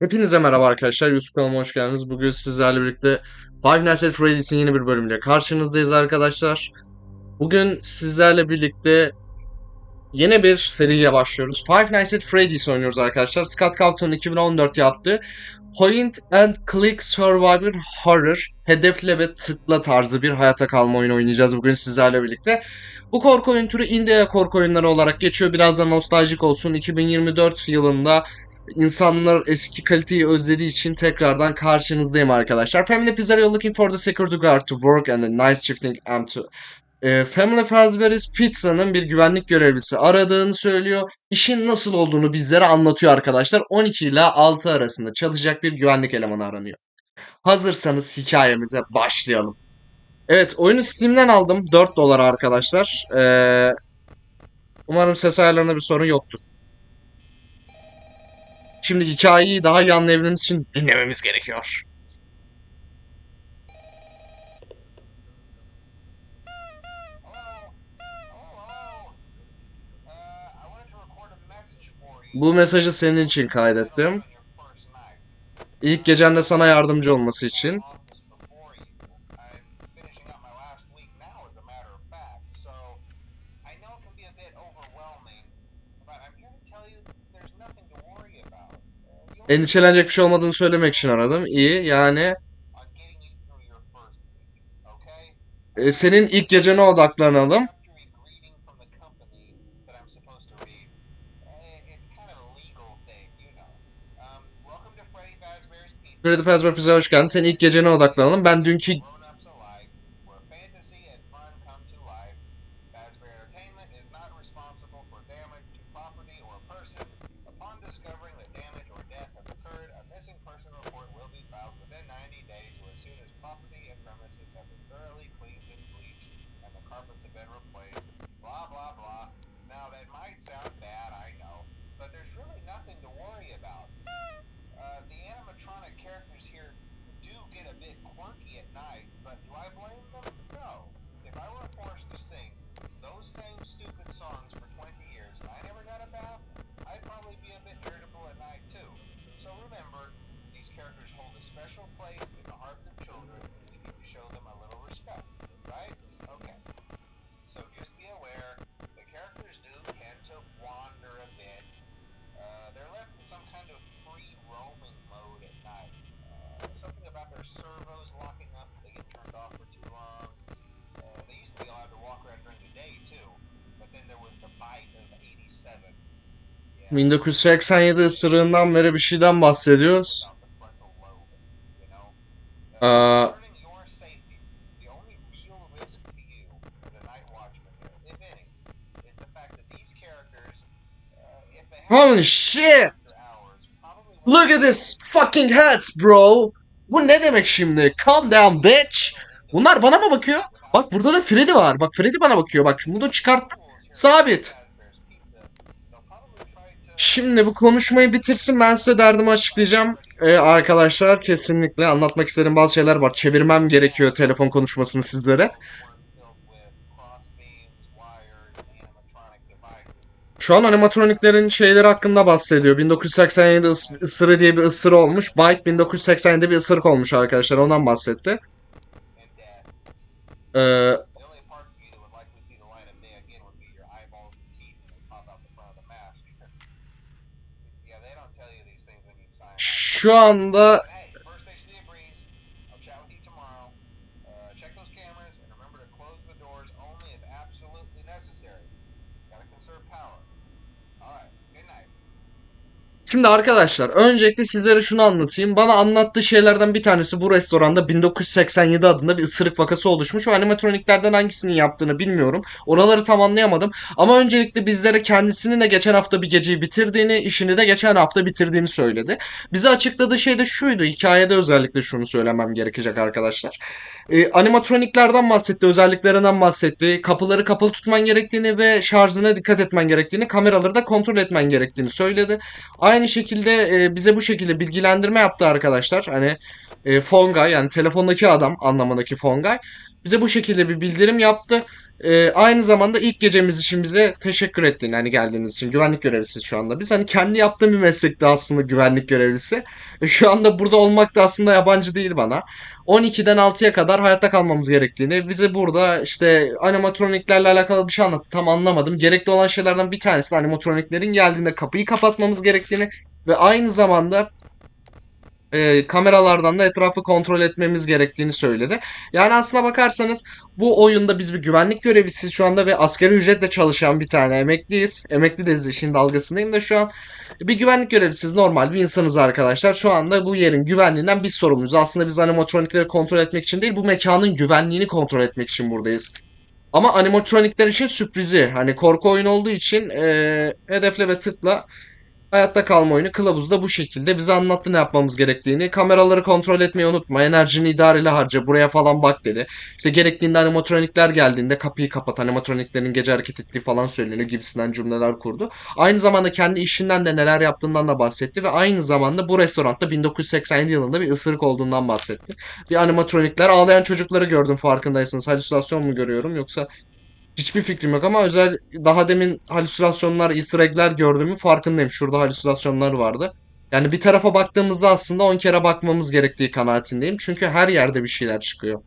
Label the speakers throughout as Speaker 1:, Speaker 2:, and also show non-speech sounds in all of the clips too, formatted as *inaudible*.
Speaker 1: Hepinize merhaba arkadaşlar. YouTube kanalıma hoş geldiniz. Bugün sizlerle birlikte Five Nights at Freddy's'in yeni bir bölümüyle karşınızdayız arkadaşlar. Bugün sizlerle birlikte yeni bir seriye başlıyoruz. Five Nights at Freddy's oynuyoruz arkadaşlar. Scott Cawthon 2014 yaptı. Point and Click Survivor Horror hedefle ve tıkla tarzı bir hayata kalma oyunu oynayacağız bugün sizlerle birlikte. Bu korku oyun türü India korku oyunları olarak geçiyor. Biraz da nostaljik olsun. 2024 yılında İnsanlar eski kaliteyi özlediği için tekrardan karşınızdayım arkadaşlar. Family Pizzeria looking for the security guard to work and a nice shifting am to e, Family Fazbear's Pizza'nın bir güvenlik görevlisi aradığını söylüyor. İşin nasıl olduğunu bizlere anlatıyor arkadaşlar. 12 ile 6 arasında çalışacak bir güvenlik elemanı aranıyor. Hazırsanız hikayemize başlayalım. Evet oyunu Steam'den aldım. 4 dolar arkadaşlar. Ee, umarım ses ayarlarında bir sorun yoktur. Şimdi hikayeyi daha iyi anlayabilmemiz için dinlememiz gerekiyor. Bu mesajı senin için kaydettim. İlk gecende sana yardımcı olması için. Endişelenecek bir şey olmadığını söylemek için aradım. İyi yani e, senin ilk gecene odaklanalım. Freddy Fazbear Pizza hoş geldin. Senin ilk gecene odaklanalım. Ben dünkü
Speaker 2: their servos locking up they get turned off for too long. Uh, they used to be allowed to walk around during the day too, but then there was the bite of 87. Yeah.
Speaker 1: 1987 ısırığından beri bir şeyden bahsediyoruz.
Speaker 2: Have
Speaker 1: Holy shit! Look at this fucking hat bro. Bu ne demek şimdi? Calm down bitch. Bunlar bana mı bakıyor? Bak burada da Freddy var. Bak Freddy bana bakıyor. Bak bunu çıkart. Sabit. Şimdi bu konuşmayı bitirsin ben size derdimi açıklayacağım. Ee, arkadaşlar kesinlikle anlatmak istediğim bazı şeyler var. Çevirmem gerekiyor telefon konuşmasını sizlere. Şu an animatroniklerin şeyleri hakkında bahsediyor. 1987 ıs- ısırı diye bir ısırı olmuş. Bite 1987'de bir ısırık olmuş arkadaşlar. Ondan bahsetti. Ee,
Speaker 2: The only
Speaker 1: Şimdi arkadaşlar öncelikle sizlere şunu anlatayım. Bana anlattığı şeylerden bir tanesi bu restoranda 1987 adında bir ısırık vakası oluşmuş. O animatroniklerden hangisinin yaptığını bilmiyorum. Oraları tam anlayamadım. Ama öncelikle bizlere kendisinin de geçen hafta bir geceyi bitirdiğini, işini de geçen hafta bitirdiğini söyledi. Bize açıkladığı şey de şuydu. Hikayede özellikle şunu söylemem gerekecek arkadaşlar. Ee, animatroniklerden bahsetti, özelliklerinden bahsetti. Kapıları kapalı tutman gerektiğini ve şarjına dikkat etmen gerektiğini, kameraları da kontrol etmen gerektiğini söyledi. Aynı şekilde e, bize bu şekilde bilgilendirme yaptı arkadaşlar. Hani e, Fongay yani telefondaki adam anlamındaki Fongay bize bu şekilde bir bildirim yaptı. Ee, aynı zamanda ilk gecemiz için bize teşekkür ettiğini hani geldiğiniz için güvenlik görevlisi şu anda biz hani kendi yaptığım bir meslekti aslında güvenlik görevlisi. E, şu anda burada olmak da aslında yabancı değil bana. 12'den 6'ya kadar hayatta kalmamız gerektiğini bize burada işte animatroniklerle alakalı bir şey anlattı tam anlamadım. Gerekli olan şeylerden bir tanesi animatroniklerin geldiğinde kapıyı kapatmamız gerektiğini ve aynı zamanda e, kameralardan da etrafı kontrol etmemiz gerektiğini söyledi. Yani aslına bakarsanız bu oyunda biz bir güvenlik görevlisiyiz şu anda ve asgari ücretle çalışan bir tane emekliyiz. Emekli de işin dalgasındayım da şu an. Bir güvenlik görevlisiyiz normal bir insanız arkadaşlar. Şu anda bu yerin güvenliğinden biz sorumluyuz. Aslında biz animatronikleri kontrol etmek için değil bu mekanın güvenliğini kontrol etmek için buradayız. Ama animatronikler için sürprizi. Hani korku oyunu olduğu için e, hedefle ve tıkla Hayatta kalma oyunu kılavuzda bu şekilde bize anlattı ne yapmamız gerektiğini. Kameraları kontrol etmeyi unutma. Enerjini idareli harca. Buraya falan bak dedi. İşte gerektiğinde animatronikler geldiğinde kapıyı kapat. Animatroniklerin gece hareket ettiği falan söyleniyor gibisinden cümleler kurdu. Aynı zamanda kendi işinden de neler yaptığından da bahsetti ve aynı zamanda bu restoranda 1987 yılında bir ısırık olduğundan bahsetti. Bir animatronikler ağlayan çocukları gördüm farkındaysanız. Halüsinasyon mu görüyorum yoksa Hiçbir fikrim yok ama özel daha demin halüsinasyonlar, easter egg'ler gördüğümü farkındayım. Şurada halüsinasyonlar vardı. Yani bir tarafa baktığımızda aslında 10 kere bakmamız gerektiği kanaatindeyim. Çünkü her yerde bir şeyler çıkıyor.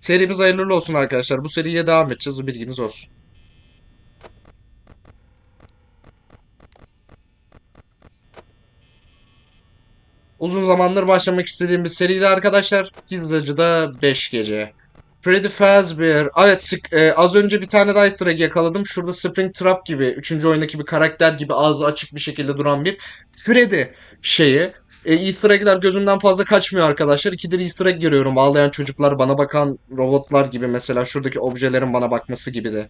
Speaker 1: Serimiz hayırlı olsun arkadaşlar. Bu seriye devam edeceğiz. Bilginiz olsun. Uzun zamandır başlamak istediğim bir seriydi arkadaşlar. Pizzacıda 5 gece. Freddy Fazbear. Evet sık- e, az önce bir tane daha easter egg yakaladım. Şurada Springtrap gibi, 3. oyundaki bir karakter gibi ağzı açık bir şekilde duran bir Freddy şeyi. E, easter egg'ler gözümden fazla kaçmıyor arkadaşlar. İkidir easter egg görüyorum. Ağlayan çocuklar, bana bakan robotlar gibi mesela şuradaki objelerin bana bakması gibi de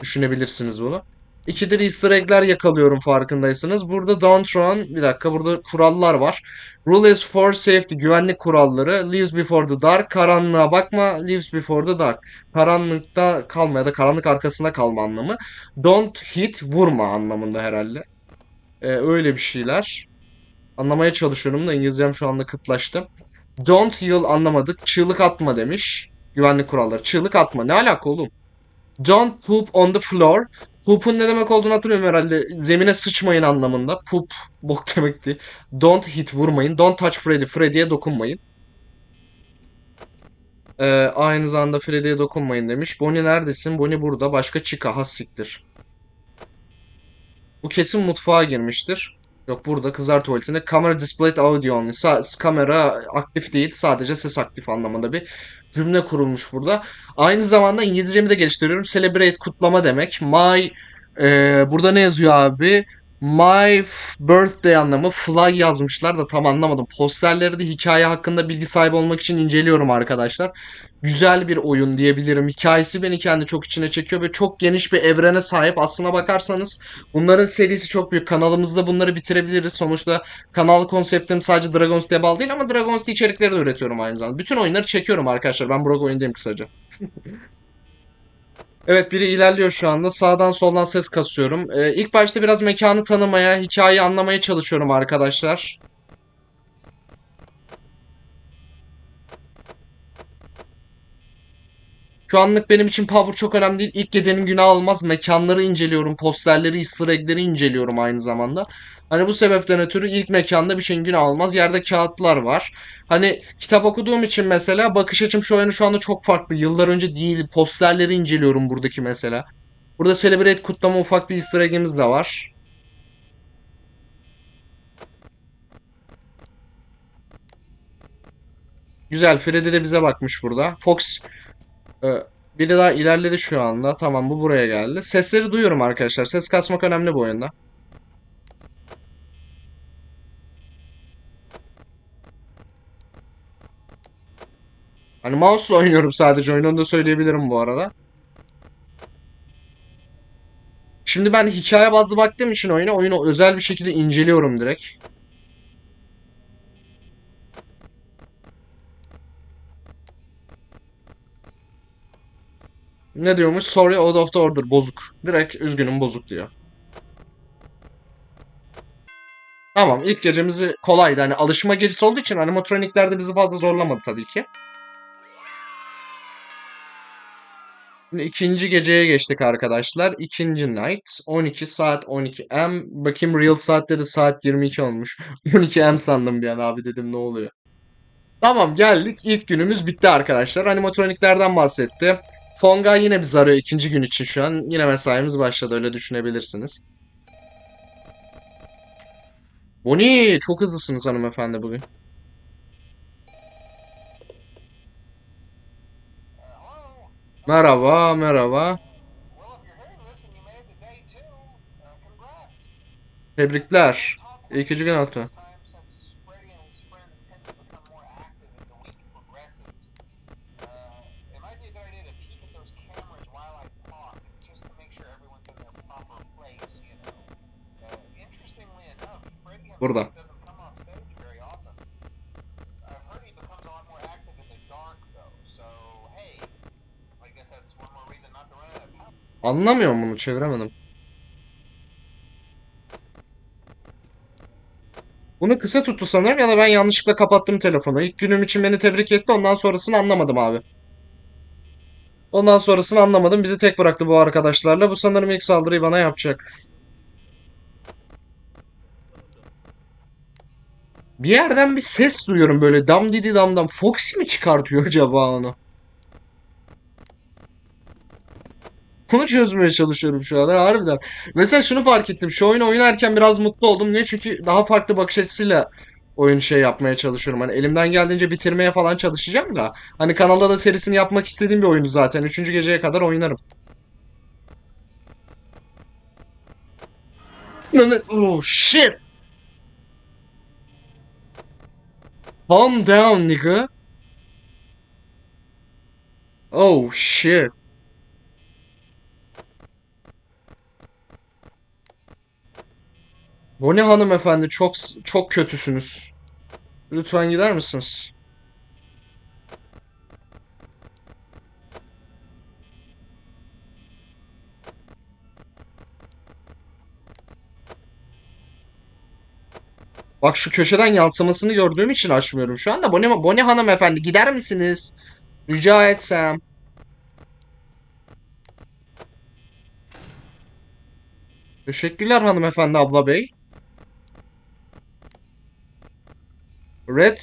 Speaker 1: düşünebilirsiniz bunu. İkidir easter egg'ler yakalıyorum farkındaysanız. Burada Don't Run, bir dakika burada kurallar var. Rule is for safety, güvenlik kuralları. Leaves before the dark, karanlığa bakma. Leaves before the dark. Karanlıkta kalma ya da karanlık arkasında kalma anlamı. Don't hit, vurma anlamında herhalde. Ee, öyle bir şeyler. Anlamaya çalışıyorum da İngilizcem şu anda kıtlaştı. Don't yell anlamadık. Çığlık atma demiş. Güvenlik kuralları. Çığlık atma. Ne alaka oğlum? Don't poop on the floor. Poop'un ne demek olduğunu hatırlıyorum herhalde. Zemine sıçmayın anlamında. Poop bok demekti. Don't hit vurmayın. Don't touch Freddy. Freddy'ye dokunmayın. Ee, aynı zamanda Freddy'ye dokunmayın demiş. Bonnie neredesin? Bonnie burada. Başka Chica. Has siktir. Bu kesin mutfağa girmiştir. Yok burada kızlar tuvaletinde. Camera displayed audio only. Sa- kamera aktif değil. Sadece ses aktif anlamında bir cümle kurulmuş burada. Aynı zamanda İngilizcemi de geliştiriyorum. Celebrate kutlama demek. My e, burada ne yazıyor abi? My birthday anlamı fly yazmışlar da tam anlamadım. Posterleri de hikaye hakkında bilgi sahibi olmak için inceliyorum arkadaşlar. Güzel bir oyun diyebilirim. Hikayesi beni kendi çok içine çekiyor ve çok geniş bir evrene sahip. Aslına bakarsanız bunların serisi çok büyük. Kanalımızda bunları bitirebiliriz. Sonuçta kanal konseptim sadece Dragon's diye bağlı değil ama Dragon's içerikleri de üretiyorum aynı zamanda. Bütün oyunları çekiyorum arkadaşlar. Ben Burak oyundayım kısaca. *laughs* Evet biri ilerliyor şu anda. Sağdan soldan ses kasıyorum. Ee, ilk başta biraz mekanı tanımaya, hikayeyi anlamaya çalışıyorum arkadaşlar. Şu anlık benim için power çok önemli değil. İlk gecenin günah olmaz. Mekanları inceliyorum, posterleri, easter egg'leri inceliyorum aynı zamanda. Hani bu sebepten ötürü ilk mekanda bir şeyin günah olmaz. Yerde kağıtlar var. Hani kitap okuduğum için mesela bakış açım şu oyunu şu anda çok farklı. Yıllar önce değil. Posterleri inceliyorum buradaki mesela. Burada Celebrate kutlama ufak bir easter egg'imiz de var. Güzel. Freddy de bize bakmış burada. Fox e, biri daha ilerledi şu anda. Tamam bu buraya geldi. Sesleri duyuyorum arkadaşlar. Ses kasmak önemli bu oyunda. Hani mouse'la oynuyorum sadece oyunu onu da söyleyebilirim bu arada. Şimdi ben hikaye bazlı baktığım için oyuna oyunu özel bir şekilde inceliyorum direkt. Ne diyormuş? Sorry out of the order. Bozuk. Direkt üzgünüm bozuk diyor. Tamam ilk gecemizi kolaydı. Hani alışma gecesi olduğu için animatronikler de bizi fazla zorlamadı tabii ki. İkinci geceye geçtik arkadaşlar. İkinci night. 12 saat 12 M. Bakayım real saatte de saat 22 olmuş. *laughs* 12 M sandım bir an abi dedim ne oluyor. Tamam geldik. İlk günümüz bitti arkadaşlar. Animatroniklerden bahsetti. Fonga yine bizi arıyor ikinci gün için şu an. Yine mesaimiz başladı öyle düşünebilirsiniz. Boni çok hızlısınız hanımefendi bugün.
Speaker 2: Uh, hello?
Speaker 1: Merhaba merhaba.
Speaker 2: Well, if you're hearing this and you made it to day two, uh, congrats.
Speaker 1: Tebrikler. İkinci gün altı.
Speaker 2: time
Speaker 1: Anlamıyorum bunu çeviremedim. Bunu kısa tuttu sanırım ya da ben yanlışlıkla kapattım telefonu. İlk günüm için beni tebrik etti ondan sonrasını anlamadım abi. Ondan sonrasını anlamadım. Bizi tek bıraktı bu arkadaşlarla. Bu sanırım ilk saldırıyı bana yapacak. Bir yerden bir ses duyuyorum böyle dam didi damdan. Foxy mi çıkartıyor acaba onu? Bunu çözmeye çalışıyorum şu anda harbiden. Mesela şunu fark ettim. Şu oyunu oynarken biraz mutlu oldum. Niye? Çünkü daha farklı bakış açısıyla oyun şey yapmaya çalışıyorum. Hani elimden geldiğince bitirmeye falan çalışacağım da. Hani kanalda da serisini yapmak istediğim bir oyunu zaten. Üçüncü geceye kadar oynarım. Oh shit. Calm down nigga. Oh shit. Boni hanımefendi çok çok kötüsünüz. Lütfen gider misiniz? Bak şu köşeden yansımasını gördüğüm için açmıyorum şu anda. Boni, Boni hanımefendi gider misiniz? Rica etsem. Teşekkürler hanımefendi abla bey. Red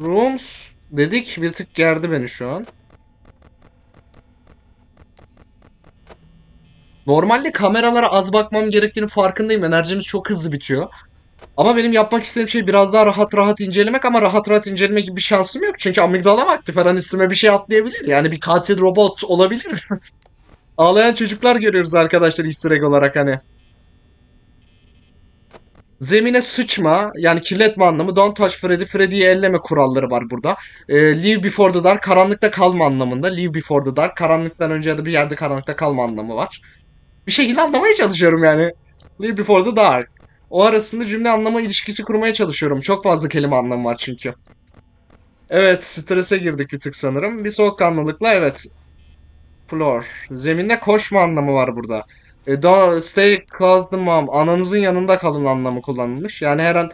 Speaker 1: Rooms dedik bir tık gerdi beni şu an. Normalde kameralara az bakmam gerektiğini farkındayım. Enerjimiz çok hızlı bitiyor. Ama benim yapmak istediğim şey biraz daha rahat rahat incelemek ama rahat rahat inceleme gibi bir şansım yok. Çünkü amigdalam aktif. Her an üstüme bir şey atlayabilir. Yani bir katil robot olabilir. *laughs* Ağlayan çocuklar görüyoruz arkadaşlar easter egg olarak hani. Zemine sıçma yani kirletme anlamı. Don't touch Freddy. Freddy'yi elleme kuralları var burada. Ee, leave before the dark. Karanlıkta kalma anlamında. Leave before the dark. Karanlıktan önce ya da bir yerde karanlıkta kalma anlamı var. Bir şekilde anlamaya çalışıyorum yani. Leave before the dark. O arasında cümle anlama ilişkisi kurmaya çalışıyorum. Çok fazla kelime anlamı var çünkü. Evet, strese girdik bir tık sanırım. Bir soğukkanlılıkla evet. Floor. Zeminde koşma anlamı var burada. E, stay close to mom. Ananızın yanında kalın anlamı kullanılmış. Yani her an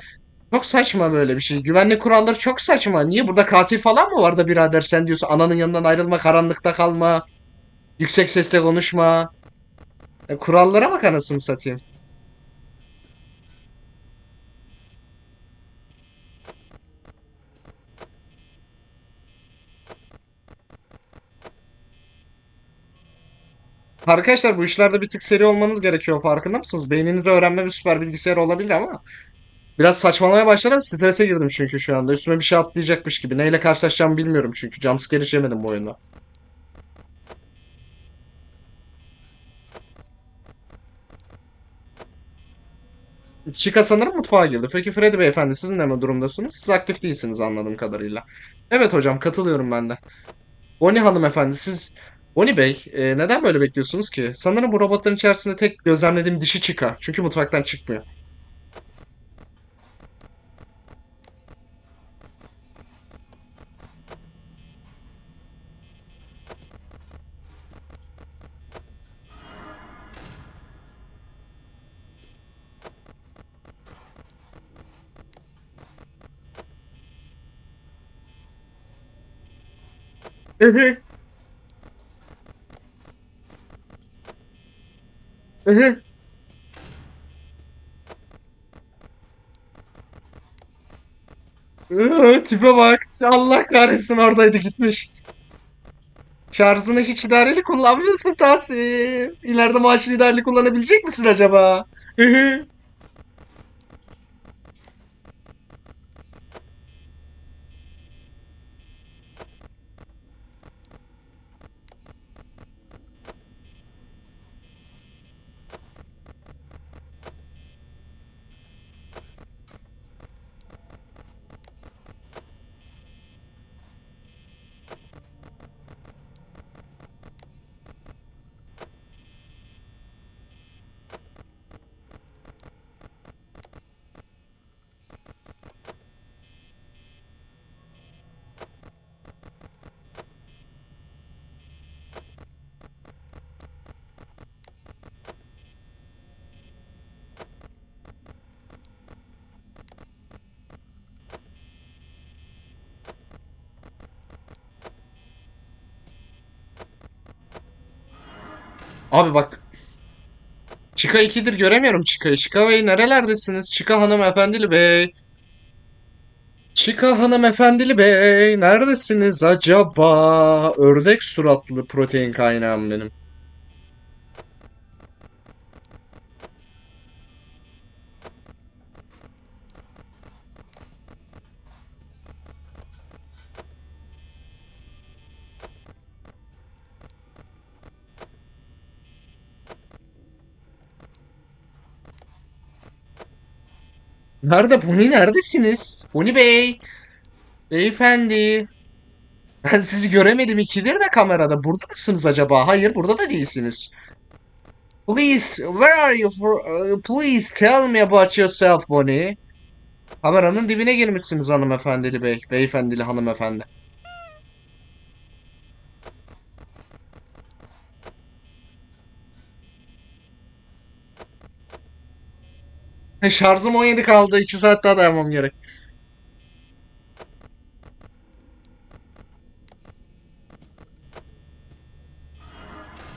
Speaker 1: çok saçma böyle bir şey. Güvenlik kuralları çok saçma. Niye burada katil falan mı var da birader sen diyorsun ananın yanından ayrılma, karanlıkta kalma, yüksek sesle konuşma. E, kurallara bak anasını satayım. Arkadaşlar bu işlerde bir tık seri olmanız gerekiyor farkında mısınız? Beyninizi öğrenme bir süper bilgisayar olabilir ama biraz saçmalamaya başladım. Strese girdim çünkü şu anda. Üstüme bir şey atlayacakmış gibi. Neyle karşılaşacağımı bilmiyorum çünkü. Jumpscare hiç bu oyunda. Chica sanırım mutfağa girdi. Peki Freddy beyefendi siz ne durumdasınız? Siz aktif değilsiniz anladığım kadarıyla. Evet hocam katılıyorum ben de. Bonnie hanımefendi siz Oni Bey, e, neden böyle bekliyorsunuz ki? Sanırım bu robotların içerisinde tek gözlemlediğim dişi Chica. Çünkü mutfaktan çıkmıyor. Evet. Hı. Iı, Tipe bak. Allah kahretsin oradaydı gitmiş. Şarjını hiç idareli kullanmıyorsun Tahsin. İleride maaşını idareli kullanabilecek misin acaba? Hı. Abi bak. Chica 2'dir göremiyorum Chica'yı. Chica Bey nerelerdesiniz? Chica hanımefendili bey. Chica hanımefendili bey. Neredesiniz acaba? Ördek suratlı protein kaynağım benim. Nerede? Bonnie neredesiniz? Bonnie Bey. Beyefendi. Ben sizi göremedim ikidir de kamerada. Burada mısınız acaba? Hayır, burada da değilsiniz. Please, where are you? For, uh, please tell me about yourself, Bonnie. Kameranın dibine girmişsiniz hanımefendili bey. Beyefendili hanımefendi. *laughs* Şarjım 17 kaldı. 2 saat daha dayanmam gerek.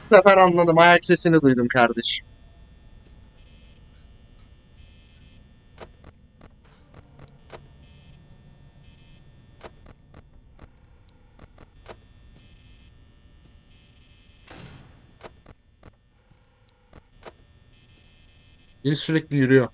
Speaker 1: Bu sefer anladım. Ayak sesini duydum kardeşim. Biri sürekli yürüyor.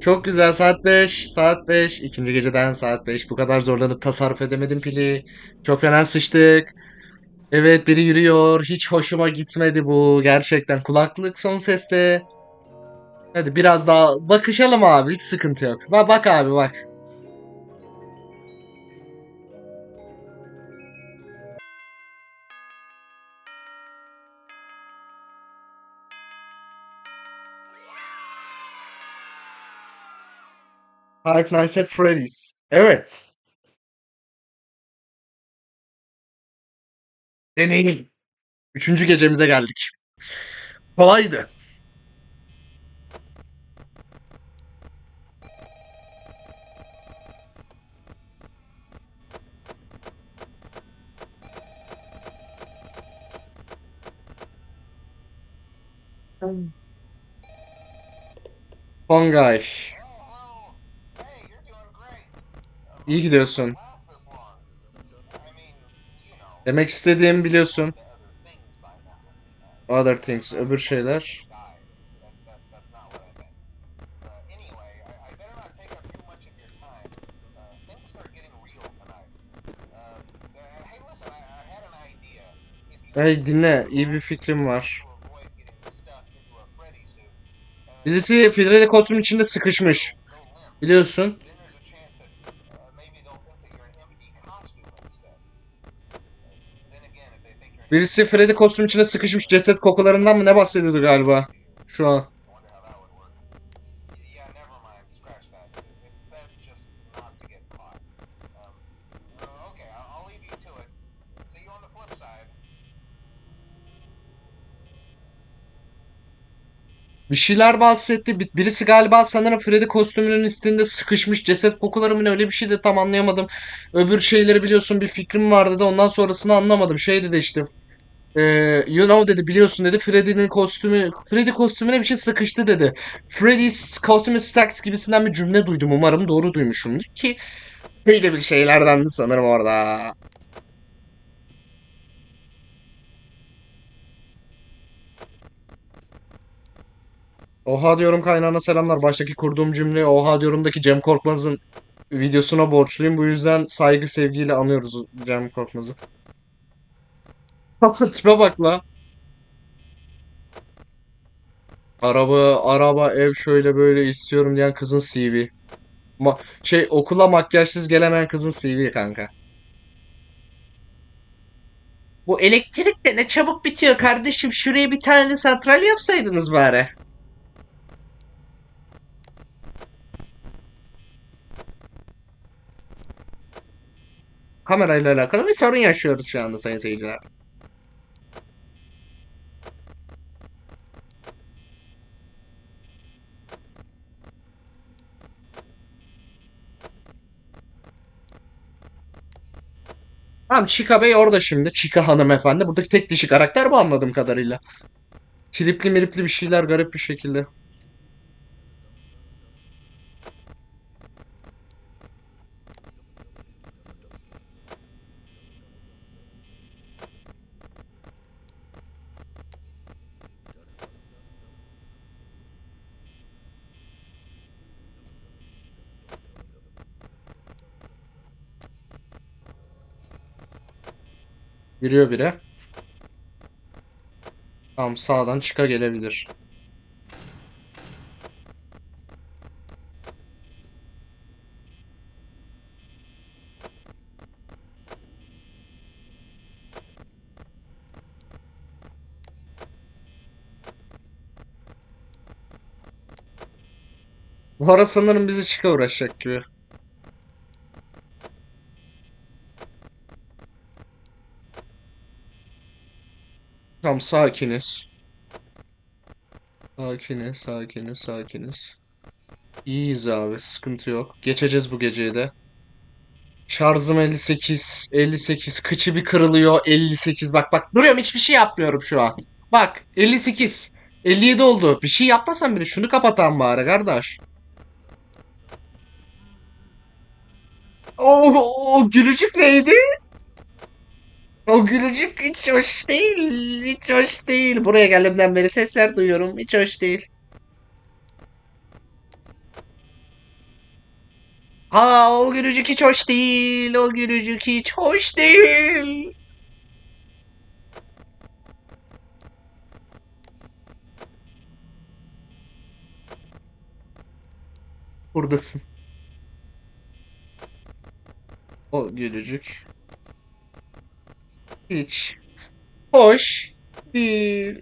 Speaker 1: Çok güzel. Saat 5. Saat 5. İkinci geceden saat 5. Bu kadar zorlanıp tasarruf edemedim pili. Çok fena sıçtık. Evet biri yürüyor. Hiç hoşuma gitmedi bu. Gerçekten kulaklık son sesle. Hadi biraz daha bakışalım abi. Hiç sıkıntı yok. Bak, bak abi bak. Five Nights at Freddy's. Evet. Deneyim. Üçüncü gecemize geldik. Kolaydı. Bongay. İyi gidiyorsun. Demek istediğimi biliyorsun.
Speaker 2: Other things,
Speaker 1: öbür şeyler. Hey dinle, iyi bir fikrim var. Birisi Freddy kostüm içinde sıkışmış. Biliyorsun. Birisi Freddy kostüm içinde sıkışmış ceset kokularından mı ne bahsediyordu galiba? Şu an. Bir şeyler bahsetti. Bir- Birisi galiba sanırım Freddy kostümünün üstünde sıkışmış ceset kokuları mı ne öyle bir şey de tam anlayamadım. Öbür şeyleri biliyorsun bir fikrim vardı da ondan sonrasını anlamadım. Şey dedi işte. Eee, you know dedi biliyorsun dedi. Freddy'nin kostümü Freddy kostümüne bir şey sıkıştı dedi. Freddy's costume stacks gibisinden bir cümle duydum. Umarım doğru duymuşumdur ki böyle bir şeylerdendi sanırım orada. Oha diyorum kaynağına selamlar. Baştaki kurduğum cümle oha diyorumdaki Cem Korkmaz'ın videosuna borçluyum. Bu yüzden saygı sevgiyle anıyoruz Cem Korkmaz'ı. Tipe bak la. Araba, araba, ev şöyle böyle istiyorum diyen kızın CV. Ma şey okula makyajsız gelemeyen kızın CV kanka. Bu elektrik de ne çabuk bitiyor kardeşim. Şuraya bir tane santral yapsaydınız bari. Kamerayla alakalı bir sorun yaşıyoruz şu anda sayın seyirciler. Tamam Chica Bey orada şimdi. Chica hanımefendi. Buradaki tek dişi karakter bu anladığım kadarıyla. Tripli miripli bir şeyler garip bir şekilde. Giriyor biri. Tamam sağdan Chica gelebilir. Bu ara sanırım bizi Chica uğraşacak gibi. Sakiniz. Sakiniz, sakiniz, sakiniz. İyiyiz abi, sıkıntı yok. Geçeceğiz bu geceyi de. Şarjım 58, 58, kıçı bir kırılıyor, 58. Bak bak duruyorum hiçbir şey yapmıyorum şu an. Bak 58, 57 oldu. Bir şey yapmasam bile şunu kapatan bari kardeş. O, o gülücük neydi? O gülücük hiç hoş değil. Hiç hoş değil. Buraya geldiğimden beri sesler duyuyorum. Hiç hoş değil. Aa o gülücük hiç hoş değil. O gülücük hiç hoş değil. Buradasın. O gülücük hiç hoş değil.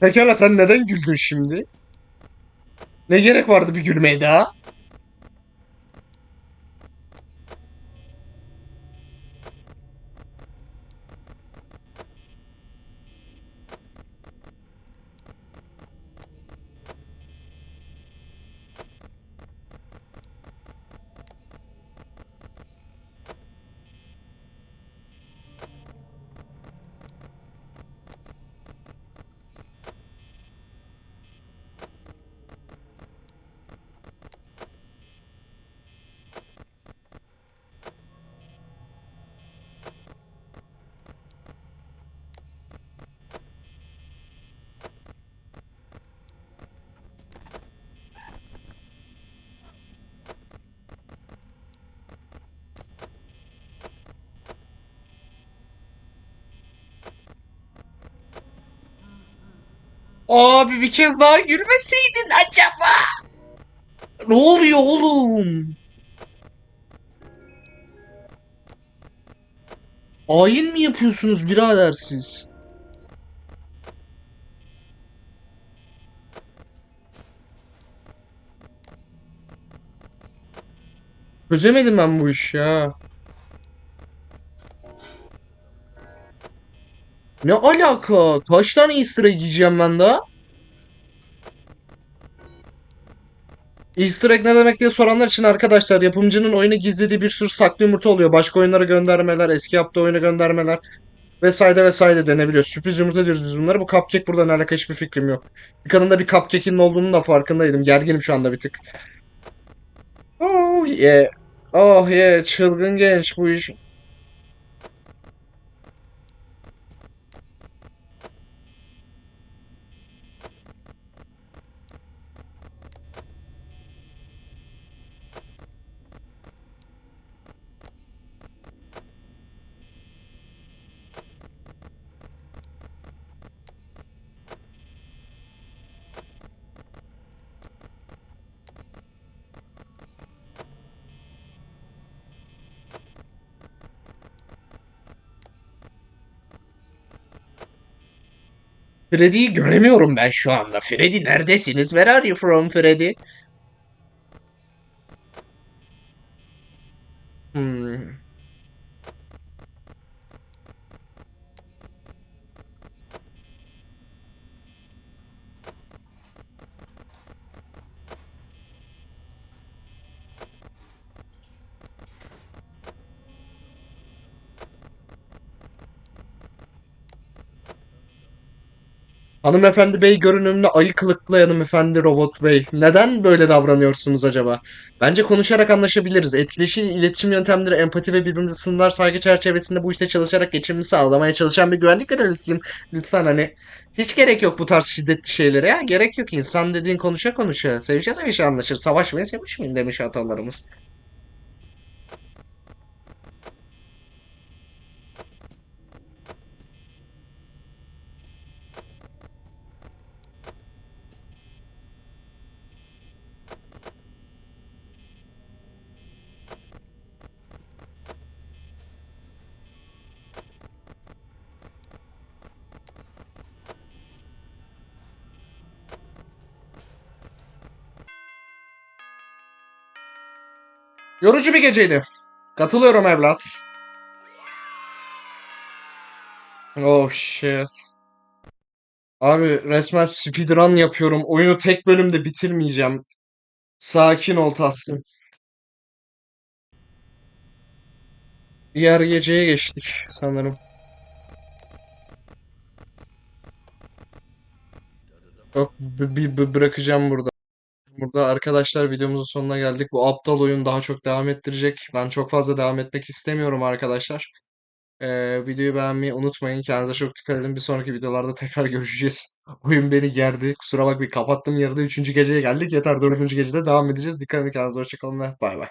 Speaker 1: Pekala sen neden güldün şimdi? Ne gerek vardı bir gülmeye daha? Abi bir kez daha gülmeseydin acaba. Ne oluyor oğlum? Ayin mi yapıyorsunuz birader siz? Çözemedim ben bu işi ya. Ne alaka? Kaç tane easter egg yiyeceğim ben daha? Easter egg ne demek diye soranlar için arkadaşlar yapımcının oyuna gizlediği bir sürü saklı yumurta oluyor. Başka oyunlara göndermeler, eski yaptığı oyuna göndermeler vesaire vesaire denebiliyor. Sürpriz yumurta diyoruz biz bunlara. Bu cupcake burada ne alaka hiçbir fikrim yok. Bir kanında bir cupcake'in olduğunun da farkındaydım. Gerginim şu anda bir tık. Oh yeah. Oh yeah. Çılgın genç bu iş. Freddy'yi göremiyorum ben şu anda. Freddy neredesiniz? Where are you from Freddy? Hanımefendi bey görünümlü ayı kılıklı hanımefendi robot bey. Neden böyle davranıyorsunuz acaba? Bence konuşarak anlaşabiliriz. Etkileşim, iletişim yöntemleri, empati ve birbirine sınırlar saygı çerçevesinde bu işte çalışarak geçimimi sağlamaya çalışan bir güvenlik görevlisiyim. Lütfen hani hiç gerek yok bu tarz şiddetli şeylere ya. Gerek yok. İnsan dediğin konuşa konuşa. Sevişe sevişe anlaşır. Savaşmayın sevişmeyin demiş atalarımız. Yorucu bir geceydi. Katılıyorum evlat. Oh shit. Abi resmen speedrun yapıyorum. Oyunu tek bölümde bitirmeyeceğim. Sakin ol Tahsin. Diğer geceye geçtik sanırım. Yok b- b- b- bırakacağım burada. Burada arkadaşlar videomuzun sonuna geldik. Bu aptal oyun daha çok devam ettirecek. Ben çok fazla devam etmek istemiyorum arkadaşlar. Ee, videoyu beğenmeyi unutmayın. Kendinize çok dikkat edin. Bir sonraki videolarda tekrar görüşeceğiz. *laughs* Oyun beni gerdi. Kusura bakmayın kapattım yarıda. Üçüncü geceye geldik. Yeter dördüncü gecede devam edeceğiz. Dikkat edin kendinize. Hoşçakalın ve bay bay.